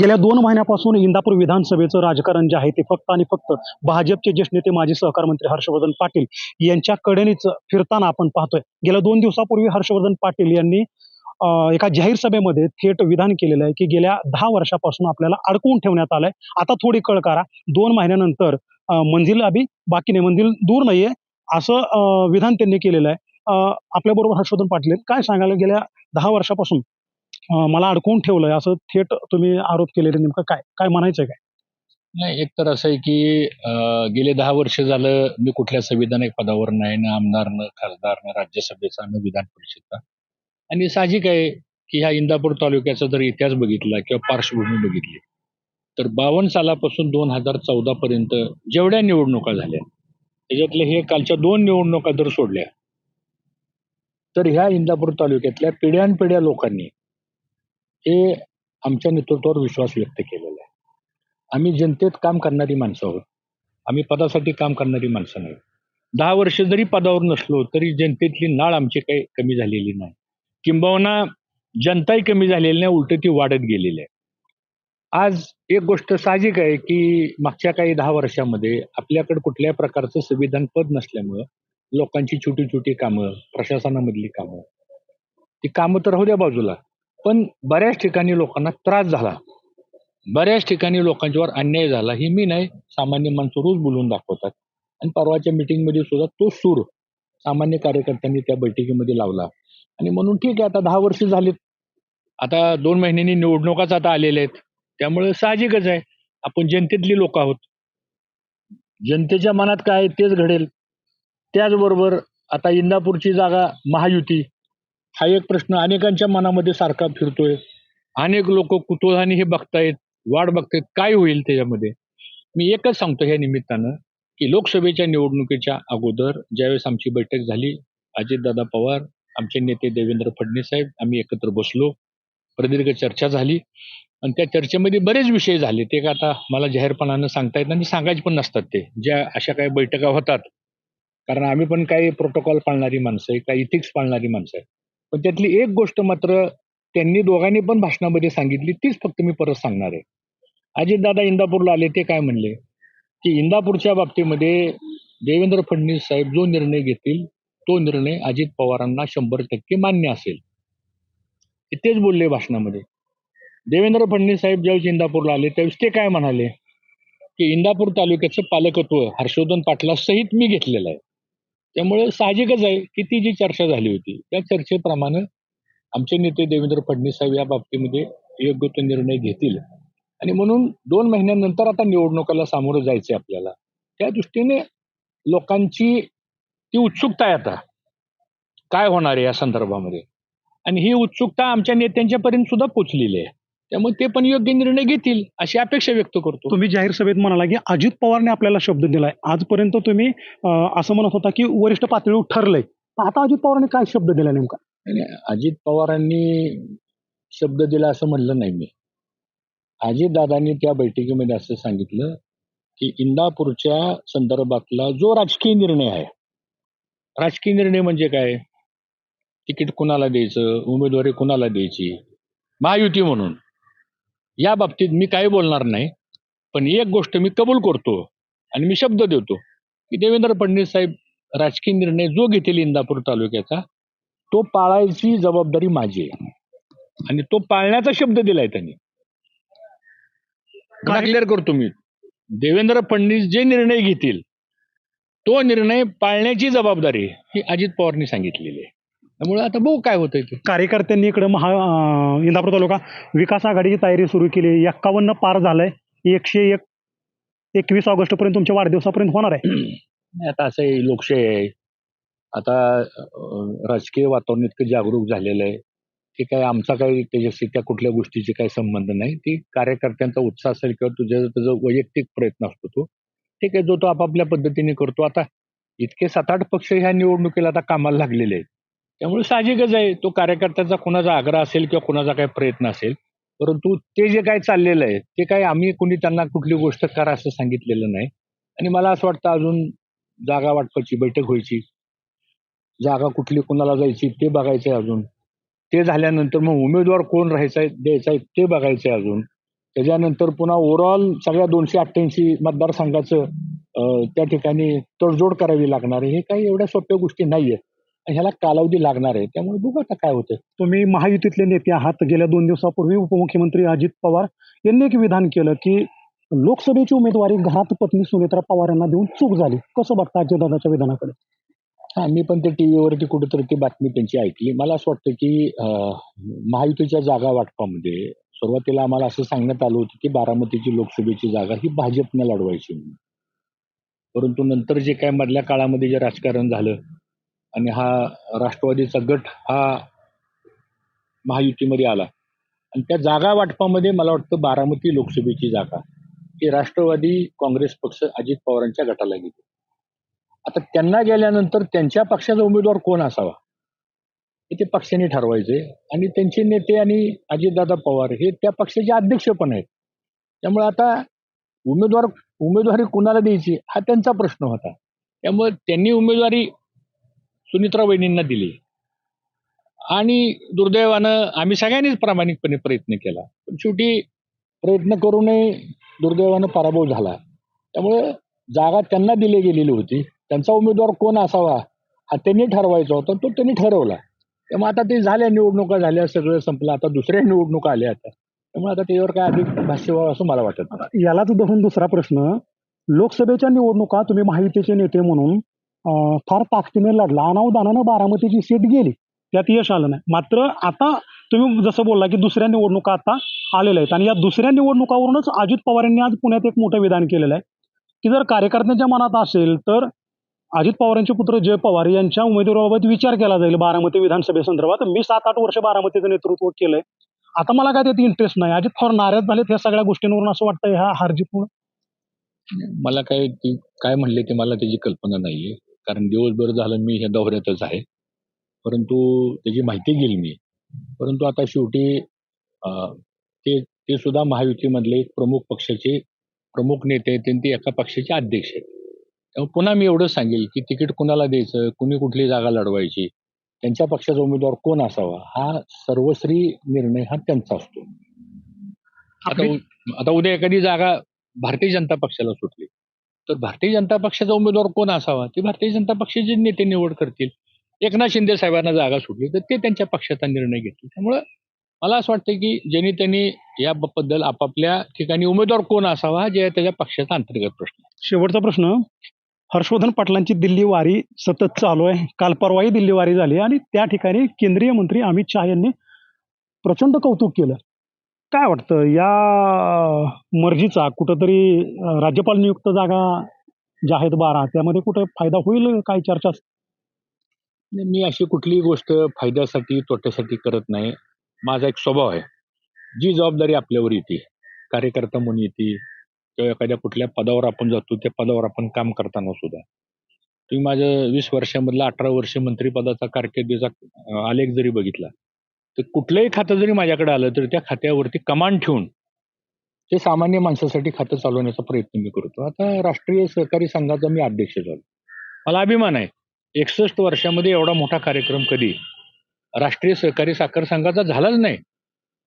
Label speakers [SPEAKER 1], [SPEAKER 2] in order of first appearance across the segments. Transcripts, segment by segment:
[SPEAKER 1] गेल्या दोन महिन्यापासून इंदापूर विधानसभेचं राजकारण जे आहे ते फक्त आणि फक्त भाजपचे ज्येष्ठ नेते माजी सहकार मंत्री हर्षवर्धन पाटील यांच्याकडेच फिरताना आपण पाहतोय. गेल्या दोन दिवसापूर्वी हर्षवर्धन पाटील यांनी एका जाहीर सभेमध्ये थेट विधान केलेलं आहे की गेल्या दहा वर्षापासून आपल्याला अडकवून ठेवण्यात आलंय. आता थोडी कळ करा दोन महिन्यानंतर मंजिल अभी बाकी नाही मंजिल दूर नाहीये असं विधान त्यांनी केलेलं आहे. आपल्याबरोबर हर्षवर्धन पाटील काय सांगायला गेल्या दहा वर्षापासून? मला अडकवून ठेवलंय. असं थेट तुम्ही आरोप केलेले नेमकं काय? काय म्हणायचं काय?
[SPEAKER 2] नाही एक तर असं आहे की अं, गेले दहा वर्ष झालं मी कुठल्या संविधानिक पदावर नाही ना आमदार न खासदार न राज्यसभेचा न विधान परिषदचा. आणि साहजिक आहे की ह्या इंदापूर तालुक्याचा जर इतिहास बघितला किंवा पार्श्वभूमी बघितली तर बावन्न सालापासून दोन हजार चौदा पर्यंत जेवढ्या निवडणुका झाल्या त्याच्यातल्या हे कालच्या दोन निवडणुका जर सोडल्या तर ह्या इंदापूर तालुक्यातल्या पिढ्यानपिढ्या लोकांनी हे आमच्या नेतृत्वावर विश्वास व्यक्त केलेला आहे. आम्ही जनतेत काम करणारी माणसं आहोत. आम्ही पदासाठी काम करणारी माणसं नाही. दहा वर्ष जरी पदावर नसलो तरी जनतेतली नाळ आमची काही कमी झालेली नाही. किंबहुना जनताही कमी झालेली नाही उलट ती वाढत गेलेली आहे. आज एक गोष्ट साहजिक आहे की मागच्या काही दहा वर्षामध्ये आपल्याकडे कुठल्याही प्रकारचं संविधान पद नसल्यामुळं लोकांची छोटी छोटी कामं प्रशासनामधली कामं ती कामं तर राहू द्या बाजूला. पण बऱ्याच ठिकाणी लोकांना त्रास झाला. बऱ्याच ठिकाणी लोकांच्यावर अन्याय झाला हे मी नाही सामान्य माणसं रोज बोलून दाखवतात. आणि परवाच्या मीटिंगमध्ये सुद्धा तो सूर सामान्य कार्यकर्त्यांनी त्या बैठकीमध्ये लावला. आणि म्हणून ठीक आहे आता दहा वर्ष झालीत. आता दोन महिन्यांनी निवडणुकाच आता आलेल्या आहेत. त्यामुळे साहजिकच आहे. आपण जनतेतली लोक आहोत. जनतेच्या मनात काय आहे तेच घडेल. त्याचबरोबर आता इंदापूरची जागा महायुती. हा एक प्रश्न अनेकांच्या मनामध्ये सारखा फिरतोय. अनेक लोक कुतूहलाने हे बघतायत वाट बघतायत काय होईल त्याच्यामध्ये? मी एकच सांगतो ह्या निमित्तानं की लोकसभेच्या निवडणुकीच्या अगोदर ज्यावेळेस आमची बैठक झाली अजितदादा पवार आमचे नेते देवेंद्र फडणवीस साहेब आम्ही एकत्र बसलो प्रदीर्घ चर्चा झाली. आणि त्या चर्चेमध्ये बरेच विषय झाले ते का आता मला जाहीरपणानं सांगता येत आणि सांगायचे पण नसतात ते. ज्या अशा काही बैठका होतात. कारण आम्ही पण काही प्रोटोकॉल पाळणारी माणसं आहे काही इथिक्स पाळणारी माणसं आहे पण त्यातली एक गोष्ट मात्र त्यांनी दोघांनी पण भाषणामध्ये सांगितली तीच फक्त मी परत सांगणार आहे. अजितदादा इंदापूरला आले ते काय म्हणले? की इंदापूरच्या बाबतीमध्ये देवेंद्र फडणवीस साहेब जो निर्णय घेतील तो निर्णय अजित पवारांना शंभर टक्के मान्य असेल. तेच बोलले भाषणामध्ये. देवेंद्र फडणवीस साहेब ज्यावेळेस इंदापूरला आले त्यावेळेस ते काय म्हणाले? की इंदापूर तालुक्याचं पालकत्व हर्षवर्धन पाटला सहित मी घेतलेलं आहे. त्यामुळे साहजिकच आहे की ती जी चर्चा झाली होती त्या चर्चेप्रमाणे आमचे नेते देवेंद्र फडणवीस साहेब या बाबतीमध्ये योग्य तो निर्णय घेतील. आणि म्हणून दोन महिन्यानंतर आता निवडणुकाला सामोरं जायचं आपल्याला. त्या दृष्टीने लोकांची ती उत्सुकता आहे आता. काय होणार आहे या संदर्भामध्ये? आणि ही उत्सुकता आमच्या नेत्यांच्यापर्यंत सुद्धा पोचलेली आहे. त्यामुळे ते पण योग्य निर्णय घेतील अशी अपेक्षा व्यक्त करतो.
[SPEAKER 1] तुम्ही जाहीर सभेत म्हणाला की अजित पवारने आपल्याला शब्द दिलाय. आजपर्यंत तुम्ही असं म्हणत होता की वरिष्ठ पातळीवर ठरलंय. आता अजित पवारने काय शब्द दिला नेमका?
[SPEAKER 2] अजित पवारांनी शब्द दिला असं म्हणलं नाही मी. अजितदादांनी त्या बैठकीमध्ये असं सांगितलं की इंदापूरच्या संदर्भातला जो राजकीय निर्णय आहे. राजकीय निर्णय म्हणजे काय? तिकीट कुणाला द्यायचं? उमेदवारी कुणाला द्यायची? महायुती म्हणून. या बाबतीत मी काही बोलणार नाही पण एक गोष्ट मी कबूल करतो आणि मी शब्द देतो की देवेंद्र फडणवीस साहेब राजकीय निर्णय जो घेतील इंदापूर तालुक्याचा तो पाळायची जबाबदारी माझी आहे. आणि तो पाळण्याचा शब्द दिलाय त्यांनी. क्लिअर करतो मी. देवेंद्र फडणवीस जे निर्णय घेतील तो निर्णय पाळण्याची जबाबदारी ही अजित पवारनी सांगितलेली आहे. त्यामुळे आता बघू काय होतंय ते.
[SPEAKER 1] कार्यकर्त्यांनी इकडे महा अं, इंदापूर तालुका विकास आघाडीची तयारी सुरू केली. एक्कावन्न पार झालंय. एकशे एक एकवीस ऑगस्ट पर्यंत तुमच्या वाढदिवसापर्यंत होणार आहे.
[SPEAKER 2] नाही, आता असं आहे, लोकशाही आहे. आता अं, राजकीय वातावरण इतकं जागरूक झालेलं आहे. की काय आमचा काही त्याच्याशी त्या कुठल्या गोष्टीची काही संबंध नाही. ती कार्यकर्त्यांचा उत्साह असेल किंवा तुझ्या त्याचा वैयक्तिक प्रयत्न असतो तो ठीक आहे जो तो आपापल्या पद्धतीने करतो. आता इतके सात आठ पक्ष ह्या निवडणुकीला आता कामाला लागलेले आहेत. त्यामुळे साहजिकच आहे तो कार्यकर्त्याचा कोणाचा आग्रह असेल किंवा कोणाचा काही प्रयत्न असेल परंतु ते जे काय चाललेलं आहे ते काय आम्ही कुणी त्यांना कुठली गोष्ट करा असं सांगितलेलं नाही. आणि मला असं वाटतं अजून जागा वाटपाची बैठक व्हायची. जागा कुठली कुणाला जायची ते बघायचंय अजून. ते झाल्यानंतर मग उमेदवार कोण राहायचा आहे द्यायचा आहे ते बघायचंय अजून. त्याच्यानंतर पुन्हा ओव्हरऑल सगळ्या दोनशे अठ्ठ्याऐंशी मतदारसंघाचं त्या ठिकाणी तडजोड करावी लागणार हे काही एवढ्या सोप्या गोष्टी नाही आहेत ह्याला कालावधी लागणार आहे. त्यामुळे बघू आता काय होतं
[SPEAKER 1] तुम्ही महायुतीतले नेते आहात. गेल्या दोन दिवसापूर्वी उपमुख्यमंत्री अजित पवार यांनी एक विधान केलं की लोकसभेची उमेदवारी घरात पत्नी सुनेत्रा पवार यांना देऊन चूक झाली. कसं बघता अजितदादाच्या विधानाकडे?
[SPEAKER 2] हा मी पण ते टीव्हीवरती कुठेतरी ती बातमी त्यांची ऐकली. मला असं वाटतं की महायुतीच्या जागा वाटपामध्ये सुरुवातीला आम्हाला असं सांगण्यात आलं होतं की बारामतीची लोकसभेची जागा ही भाजपने लढवायची म्हणून. परंतु नंतर जे काय मधल्या काळामध्ये जे राजकारण झालं आणि हा राष्ट्रवादीचा गट हा महायुतीमध्ये आला. आणि त्या जागा वाटपामध्ये मला वाटतं बारामती लोकसभेची जागा. ही राष्ट्रवादी काँग्रेस पक्ष अजित पवारांच्या गटाला गेली. आता त्यांना गेल्यानंतर त्यांच्या पक्षाचा उमेदवार कोण असावा? हे ते पक्षाने ठरवायचे. आणि त्यांचे नेते आणि अजितदादा पवार हे त्या पक्षाचे अध्यक्ष पण आहेत. त्यामुळे आता उमेदवार उमेदवारी कुणाला द्यायची हा त्यांचा प्रश्न होता. त्यामुळे त्यांनी उमेदवारी सुनित्रा वहिनींना दिली. आणि दुर्दैवानं आम्ही सगळ्यांनीच प्रामाणिकपणे प्रयत्न केला. पण शेवटी प्रयत्न करूनही दुर्दैवानं पराभव झाला. त्यामुळे जागा त्यांना दिली गेलेली होती. त्यांचा उमेदवार कोण असावा हा त्यांनी ठरवायचा होता तो त्यांनी ठरवला. त्यामुळे आता ते झाल्या निवडणुका झाल्या सगळं संपलं. आता दुसऱ्या निवडणुका आल्या आता. त्यामुळे आता त्याच्यावर काय अधिक भाष्य व्हावं असं मला वाटत नाही.
[SPEAKER 1] यालाच धरून दुसरा प्रश्न. लोकसभेच्या निवडणुका तुम्ही माहितीचे नेते म्हणून फार ताकदीने लढला. अनावधानानं बारामतीची सीट गेली. त्यात यश आलं नाही. मात्र आता तुम्ही जसं बोलला की दुसऱ्या निवडणुका आता आलेल्या आहेत. आणि या दुसऱ्या निवडणुकावरूनच अजित पवार यांनी आज पुण्यात एक मोठं विधान केलेलं आहे. की जर कार्यकर्त्यांच्या मनात असेल तर अजित पवारांचे पुत्र जय पवार यांच्या उमेदवाराबाबत विचार केला जाईल बारामती विधानसभेसंदर्भात मी सात आठ वर्ष बारामतीचं नेतृत्व केलंय. आता मला काय त्यात इंटरेस्ट नाही. अजित पवार नाराज झालेत ह्या सगळ्या गोष्टींवरून असं वाटतं ह्या हारजीतमुळे?
[SPEAKER 2] मला काय ती काय म्हणले ते मला त्याची कल्पना नाहीये. कारण दिवसभर झालं मी ह्या दौऱ्यातच आहे. परंतु त्याची माहिती घेईल मी. परंतु आता शेवटी ते ते सुद्धा महायुतीमधले एक प्रमुख पक्षाचे प्रमुख नेते आहेत आणि ते एका पक्षाचे अध्यक्ष आहेत. त्यामुळे पुन्हा मी एवढंच सांगेल की तिकीट कुणाला द्यायचं कुणी कुठली जागा लढवायची त्यांच्या पक्षाचा उमेदवार कोण असावा हा सर्वश्री निर्णय हा त्यांचा असतो. आता आता उद्या एखादी जागा भारतीय जनता पक्षाला सुटली. तर भारतीय जनता पक्षाचा उमेदवार कोण असावा? ते भारतीय जनता पक्षाचे नेते निवड करतील. एकनाथ शिंदे साहेबांना जागा सुटली तर ते त्यांच्या पक्षाचा निर्णय घेतील. त्यामुळं मला असं वाटतं की ज्यांनी त्यांनी याबद्दल आपापल्या ठिकाणी उमेदवार कोण असावा हा जे त्याच्या पक्षाचा अंतर्गत प्रश्न
[SPEAKER 1] शेवटचा प्रश्न. हर्षवर्धन पाटलांची दिल्ली वारी सतत चालू आहे. काल परवाही दिल्ली वारी झाली आणि त्या ठिकाणी केंद्रीय मंत्री अमित शहा यांनी प्रचंड कौतुक केलं. काय वाटतं? या मर्जीचा कुठंतरी राज्यपाल नियुक्त जागा ज्या आहेत बारा त्यामध्ये कुठं फायदा होईल काय चर्चा?
[SPEAKER 2] मी अशी कुठलीही गोष्ट फायद्यासाठी तोट्यासाठी करत नाही. माझा एक स्वभाव आहे. जी जबाबदारी आपल्यावर येते कार्यकर्ता म्हणून येते किंवा एखाद्या कुठल्या पदावर आपण जातो त्या पदावर आपण काम करताना सुद्धा. तुम्ही माझ्या वीस वर्षामधला अठरा वर्ष मंत्रिपदाचा कारकिर्दीचा आलेख जरी बघितला तर कुठलंही खातं जरी माझ्याकडे आलं तर त्या खात्यावरती कमांड ठेवून ते सामान्य माणसासाठी खातं चालवण्याचा प्रयत्न मी करतो. आता राष्ट्रीय सहकारी संघाचा मी अध्यक्ष झालो. मला अभिमान आहे. एकसष्ट वर्षामध्ये एवढा मोठा कार्यक्रम कधी राष्ट्रीय सहकारी साखर संघाचा झालाच नाही.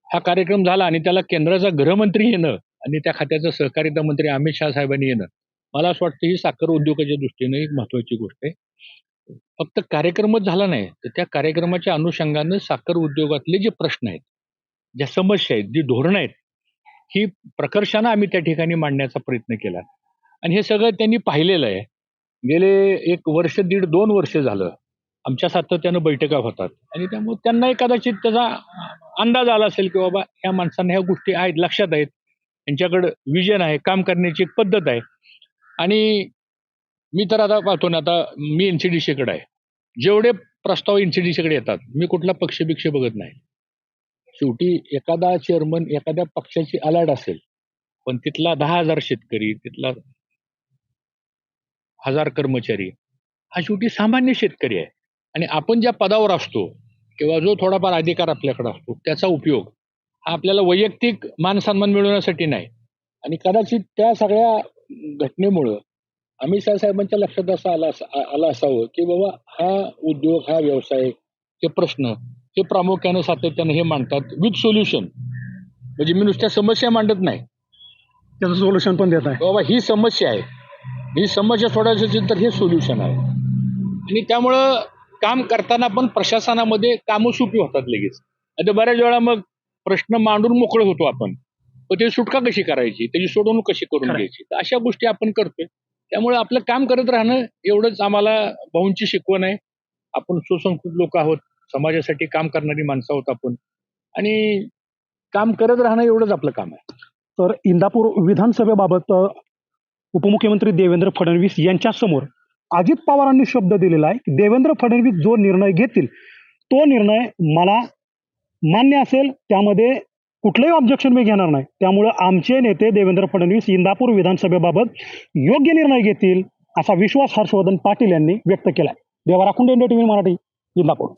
[SPEAKER 2] हा कार्यक्रम झाला आणि त्याला केंद्राचा गृहमंत्री येणं आणि त्या खात्याचा सहकारिता मंत्री अमित शहा साहेबांनी येणं. मला असं वाटतं ही साखर उद्योगाच्या दृष्टीने एक महत्वाची गोष्ट आहे. फक्त कार्यक्रमच झाला नाही. तर त्या कार्यक्रमाच्या अनुषंगानं साखर उद्योगातले जे प्रश्न आहेत ज्या समस्या आहेत जी धोरणं आहेत ही प्रकर्षानं आम्ही त्या ठिकाणी मांडण्याचा प्रयत्न केला. आणि हे सगळं त्यांनी पाहिलेलं आहे. गेले एक वर्ष दीड दोन वर्ष झालं आमच्या सातत्यानं बैठका होतात. आणि त्यामुळे त्यांनाही कदाचित त्याचा अंदाज आला असेल की बाबा ह्या माणसांना ह्या गोष्टी आहेत लक्षात आहेत. त्यांच्याकडं विजन आहे काम करण्याची एक पद्धत आहे. आणि मी तर आता पाहतो ना आता मी एनसीडीसीकडे आहे. जेवढे प्रस्ताव एनसीडीसीकडे येतात मी कुठला पक्षभिक्ष बघत नाही. शेवटी एखादा चेअरमन एखाद्या पक्षाची अलर्ट असेल पण तिथला दहा हजार शेतकरी तिथला हजार कर्मचारी हा शेवटी सामान्य शेतकरी आहे. आणि आपण ज्या पदावर असतो किंवा जो थोडाफार अधिकार आपल्याकडे असतो त्याचा उपयोग हा आपल्याला वैयक्तिक मान सन्मान मिळवण्यासाठी नाही. आणि कदाचित त्या सगळ्या घटनेमुळं अमित शहा साहेबांच्या लक्षात असं आला आलं असावं की बाबा हा उद्योग हा व्यवसाय हे प्रश्न हे प्रामुख्यानं सातत्यानं हे मांडतात विथ सोल्युशन म्हणजे मी नुसत्या समस्या मांडत नाही.
[SPEAKER 1] त्याचं सोल्युशन पण देत आहे.
[SPEAKER 2] बाबा ही समस्या आहे. ही समस्या सोडायची असेल तर हे सोल्युशन आहे. आणि त्यामुळं काम करताना पण प्रशासनामध्ये कामं सोपी होतात लगेच. आता बऱ्याच वेळा मग प्रश्न मांडून मोकळे होतो आपण. पण त्याची सुटका कशी करायची? त्याची सोडवणूक कशी करून. घ्यायची? तर अशा गोष्टी आपण करतोय. त्यामुळे आपलं काम करत राहणं एवढंच आम्हाला भाऊंची शिकवण आहे. आपण सुसंस्कृत लोक आहोत. समाजासाठी काम करणारी माणसं आहोत आपण. आणि काम करत राहणं एवढंच आपलं काम आहे.
[SPEAKER 1] तर इंदापूर विधानसभेबाबत उपमुख्यमंत्री देवेंद्र फडणवीस यांच्यासमोर अजित पवारांनी शब्द दिलेला आहे देवेंद्र फडणवीस जो निर्णय घेतील तो निर्णय मला मान्य असेल. त्यामध्ये कुठलंही ऑब्जेक्शन मी घेणार नाही. त्यामुळं आमचे नेते देवेंद्र फडणवीस इंदापूर विधानसभेबाबत योग्य निर्णय घेतील असा विश्वास हर्षवर्धन पाटील यांनी व्यक्त केला आहे देवा राखुंडे इंडिया टीव्ही मराठी इंदापूर.